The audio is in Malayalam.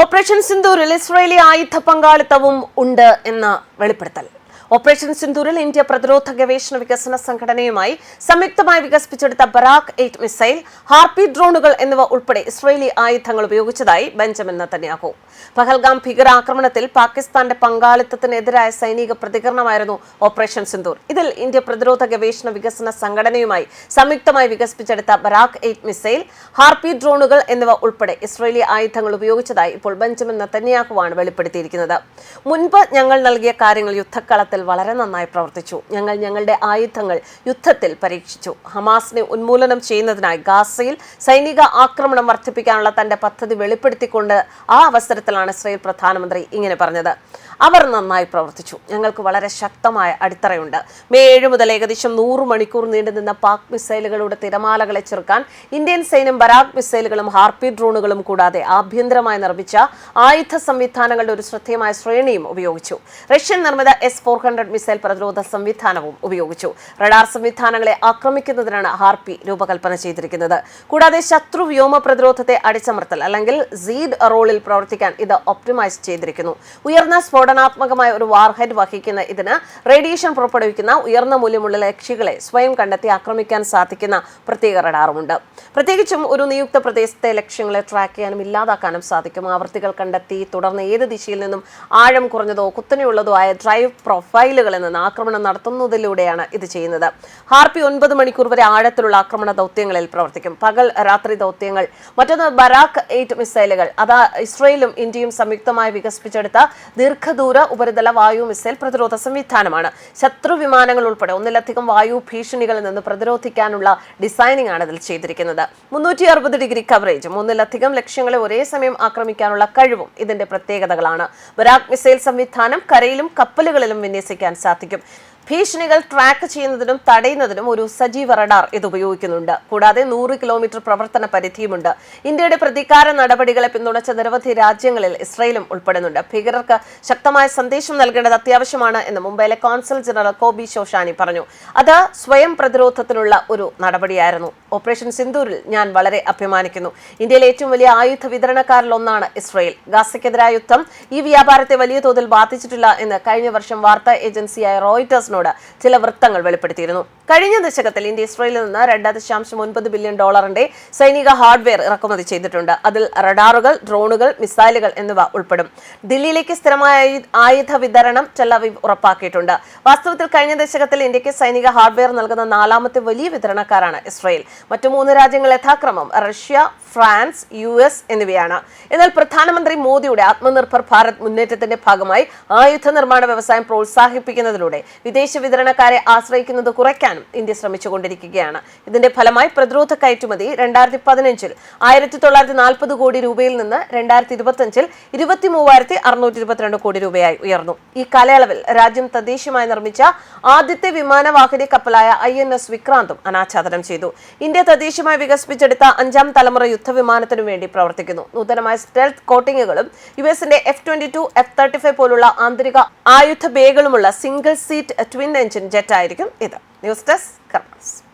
ഓപ്പറേഷൻ സിന്ദൂരിൽ ഇസ്രയേലി ആയുധ പങ്കാളിത്തവും ഉണ്ട് എന്ന വെളിപ്പെടുത്തൽ. ഓപ്പറേഷൻ സിന്ദൂരിൽ ഇന്ത്യ പ്രതിരോധ ഗവേഷണ വികസന സംഘടനയുമായി സംയുക്തമായി വികസിപ്പിച്ചെടുത്ത ബറാക്ക് എയ്റ്റ് മിസൈൽ ഹാർപി ഡ്രോണുകൾ എന്നിവ ഉൾപ്പെടെ ഇസ്രയേലി ആയുധങ്ങൾ ഉപയോഗിച്ചതായി ബെഞ്ചമിൻ നത്തന്യാഹു. പഹൽഗാം ഭീകരാക്രമണത്തിൽ പാകിസ്ഥാന്റെ പങ്കാളിത്തത്തിനെതിരായ സൈനിക പ്രതികരണമായിരുന്നു ഓപ്പറേഷൻ സിന്ദൂർ. ഇതിൽ ഇന്ത്യ പ്രതിരോധ ഗവേഷണ വികസന സംഘടനയുമായി സംയുക്തമായി വികസിപ്പിച്ചെടുത്ത ബറാക്ക് എയ്റ്റ് മിസൈൽ ഹാർപി ഡ്രോണുകൾ എന്നിവ ഉൾപ്പെടെ ഇസ്രയേലി ആയുധങ്ങൾ ഉപയോഗിച്ചതായി ഇപ്പോൾ ബെഞ്ചമിൻ നത്തന്യാഹുവാണ് വെളിപ്പെടുത്തിയിരിക്കുന്നത്. മുൻപ് ഞങ്ങൾ നൽകിയ കാര്യങ്ങൾ യുദ്ധക്കളത്തിൽ വളരെ നന്നായി പ്രവർത്തിച്ചു. ഞങ്ങൾ ഞങ്ങളുടെ ആയുധങ്ങൾ യുദ്ധത്തിൽ പരീക്ഷിച്ചു. ഹമാസിനെ ഉന്മൂലനം ചെയ്യുന്നതിനായി ഗാസയിൽ സൈനിക ആക്രമണം വർദ്ധിപ്പിക്കാനുള്ള തന്റെ പദ്ധതി വെളിപ്പെടുത്തിക്കൊണ്ട് ആ അവസരത്തിലാണ് ഇസ്രയേൽ പ്രധാനമന്ത്രി ഇങ്ങനെ പറഞ്ഞത്. അവർ നന്നായി പ്രവർത്തിച്ചു. ഞങ്ങൾക്ക് വളരെ ശക്തമായ അടിത്തറയുണ്ട്. മെയ് ഏഴ് മുതൽ ഏകദേശം നൂറ് മണിക്കൂർ നീണ്ടുനിന്ന പാക് മിസൈലുകളുടെ തിരമാലകളെ ചെറുക്കാൻ ഇന്ത്യൻ സൈന്യം ബരാക് മിസൈലുകളും ഹാർപ്പി ഡ്രോണുകളും കൂടാതെ ആഭ്യന്തരമായി നിർമ്മിച്ച ആയുധ സംവിധാനങ്ങളുടെ ഒരു ശ്രദ്ധേയമായ ശ്രേണിയും ഉപയോഗിച്ചു. റഷ്യൻ നിർമ്മിത എസ് ഫോർ ഹൺഡ്രഡ് മിസൈൽ പ്രതിരോധ സംവിധാനവും ഉപയോഗിച്ചു. റഡാർ സംവിധാനങ്ങളെ ആക്രമിക്കുന്നതിനാണ് ഹാർപ്പി രൂപകൽപ്പന ചെയ്തിരിക്കുന്നത്. കൂടാതെ ശത്രു വ്യോമ പ്രതിരോധത്തെ അടിച്ചമർത്തൽ അല്ലെങ്കിൽ സീഡ് റോളിൽ പ്രവർത്തിക്കാൻ ഇത് ഒപ്റ്റിമൈസ് ചെയ്തിരിക്കുന്നു. ഉയർന്ന സ്ഫോടനാത്മകമായ ഒരു വാർഹെഡ് വഹിക്കുന്ന ഇതിന് റേഡിയേഷൻ പുറപ്പെടുവിക്കുന്ന ഉയർന്ന മൂല്യമുള്ള ലക്ഷ്യങ്ങളെ സ്വയം കണ്ടെത്തി ആക്രമിക്കാൻ സാധിക്കുന്ന പ്രത്യേക റഡാറുമുണ്ട്. പ്രത്യേകിച്ചും ഒരു നിയുക്ത പ്രദേശത്തെ ലക്ഷ്യങ്ങളെ ട്രാക്ക് ചെയ്യാനും ഇല്ലാതാക്കാനും സാധിക്കും. ആവർത്തികൾ കണ്ടെത്തി തുടർന്ന് ഏത് ദിശയിൽ നിന്നും ആഴം കുറഞ്ഞതോ കുത്തനെയുള്ളതോ ആയ ഡ്രൈവ് പ്രൊഫൈലുകളിൽ നിന്ന് ആക്രമണം നടത്തുന്നതിലൂടെയാണ് ഇത് ചെയ്യുന്നത്. ഹാർപ്പി ഒൻപത് മണിക്കൂർ വരെ ആഴത്തിലുള്ള ആക്രമണ ദൗത്യങ്ങളിൽ പ്രവർത്തിക്കും. പകൽ രാത്രി ദൗത്യങ്ങൾ. മറ്റൊന്ന് ബറാക്ക് എയ്റ്റ് മിസൈലുകൾ. അത് ഇസ്രയേലും ഇന്ത്യയും സംയുക്തമായി വികസിപ്പിച്ചെടുത്ത ദീർഘദൂര ഉപരിതല വായു മിസൈൽ പ്രതിരോധ സംവിധാനമാണ്. ശത്രു വിമാനങ്ങൾ ഉൾപ്പെടെ ഒന്നിലധികം വായു ഭീഷണികളിൽ നിന്ന് പ്രതിരോധിക്കാനുള്ള ഡിസൈനിങ് ആണ് ഇതിൽ ചെയ്തിരിക്കുന്നത്. മുന്നൂറ്റി അറുപത് ഡിഗ്രി കവറേജും ഒന്നിലധികം ലക്ഷ്യങ്ങളെ ഒരേ സമയം ആക്രമിക്കാനുള്ള കഴിവും ഇതിന്റെ പ്രത്യേകതകളാണ്. ബരാക് മിസൈൽ സംവിധാനം കരയിലും കപ്പലുകളിലും വിന്യസിക്കാൻ സാധിക്കും ഭീഷണികൾ ട്രാക്ക് ചെയ്യുന്നതിനും തടയുന്നതിനും ഒരു സജീവ റഡാർ ഇത് ഉപയോഗിക്കുന്നുണ്ട്. കൂടാതെ നൂറ് കിലോമീറ്റർ പ്രവർത്തന പരിധിയുമുണ്ട്. ഇന്ത്യയുടെ പ്രതികാര നടപടികളെ പിന്തുണച്ച നിരവധി രാജ്യങ്ങളിൽ ഇസ്രയേലും ഉൾപ്പെടുന്നുണ്ട്. ഭീകരർക്ക് ശക്തമായ സന്ദേശം നൽകേണ്ടത് അത്യാവശ്യമാണ് എന്ന് മുംബൈയിലെ കോൺസൽ ജനറൽ കോബി ശോഷാനി പറഞ്ഞു. അത് സ്വയം പ്രതിരോധത്തിനുള്ള ഒരു നടപടിയായിരുന്നു. ഓപ്പറേഷൻ സിന്ദൂരിൽ ഞാൻ വളരെ അഭിമാനിക്കുന്നു. ഇന്ത്യയിലെ ഏറ്റവും വലിയ ആയുധ വിതരണക്കാരിൽ ഒന്നാണ് ഇസ്രയേൽ. ഗാസയ്ക്കെതിരായ യുദ്ധം ഈ വ്യാപാരത്തെ വലിയ തോതിൽ ബാധിച്ചിട്ടില്ല എന്ന് കഴിഞ്ഞ വർഷം വാർത്താ ഏജൻസിയായ റോയിറ്റേഴ്സിനോട് ചില വൃത്തങ്ങൾ വെളിപ്പെടുത്തിയിരുന്നു. കഴിഞ്ഞ ദശകത്തിൽ ഇന്ത്യ ഇസ്രയേലിൽ നിന്ന് രണ്ട് ദശാംശം ഒൻപത് ബില്യൺ ഡോളറിന്റെ സൈനിക ഹാർഡ്വെയർ ഇറക്കുമതി ചെയ്തിട്ടുണ്ട്. അതിൽ റഡാറുകൾ ഡ്രോണുകൾ മിസൈലുകൾ എന്നിവ ഉൾപ്പെടും. ദില്ലിയിലേക്ക് സ്ഥിരമായ ആയുധ വിതരണം ടെലവീവ് ഉറപ്പാക്കിയിട്ടുണ്ട്. വാസ്തവത്തിൽ കഴിഞ്ഞ ദശകത്തിൽ ഇന്ത്യയ്ക്ക് സൈനിക ഹാർഡ്വെയർ നൽകുന്ന നാലാമത്തെ വലിയ വിതരണക്കാരാണ് ഇസ്രയേൽ. മറ്റു മൂന്ന് രാജ്യങ്ങൾ യഥാക്രമം റഷ്യ ഫ്രാൻസ് യു എസ് എന്നിവയാണ്. എന്നാൽ പ്രധാനമന്ത്രി മോദിയുടെ ആത്മനിർഭർ ഭാരത് മുന്നേറ്റത്തിന്റെ ഭാഗമായി ആയുധ നിർമ്മാണ വ്യവസായം പ്രോത്സാഹിപ്പിക്കുന്നതിലൂടെ വിദേശ വിതരണക്കാരെ ആശ്രയിക്കുന്നത് കുറയ്ക്കാനും ഇന്ത്യ ശ്രമിച്ചുകൊണ്ടിരിക്കുകയാണ്. ഇതിന്റെ ഫലമായി പ്രതിരോധ കയറ്റുമതി രണ്ടായിരത്തി പതിനഞ്ചിൽ ആയിരത്തി തൊള്ളായിരത്തി നാൽപ്പത് കോടി രൂപയിൽ നിന്ന് രണ്ടായിരത്തി ഇരുപത്തഞ്ചിൽ ഇരുപത്തി മൂവായിരത്തി അറുന്നൂറ്റി ഇരുപത്തിരണ്ട് കോടി രൂപയായി ഉയർന്നു. ഈ കാലയളവിൽ രാജ്യം തദ്ദേശീയമായി നിർമ്മിച്ച ആദ്യത്തെ വിമാനവാഹിനി കപ്പലായ ഐ എൻ എസ് വിക്രാന്തും അനാച്ഛാദനം ചെയ്തു. ഇന്ത്യ തദ്ദേശീയമായി വികസിപ്പിച്ചെടുത്ത അഞ്ചാം തലമുറ യുദ്ധവിമാനത്തിനു വേണ്ടി പ്രവർത്തിക്കുന്നു. നൂതനമായ സ്റ്റെൽത്ത് കോട്ടിങ്ങുകളും യു എസിന്റെ F twenty two F thirty five പോലുള്ള ആന്തരിക ആയുധ ബേകളുമുള്ള single seat twin engine jet ആയിരിക്കും ഇത്. News desk കർമ്മസ്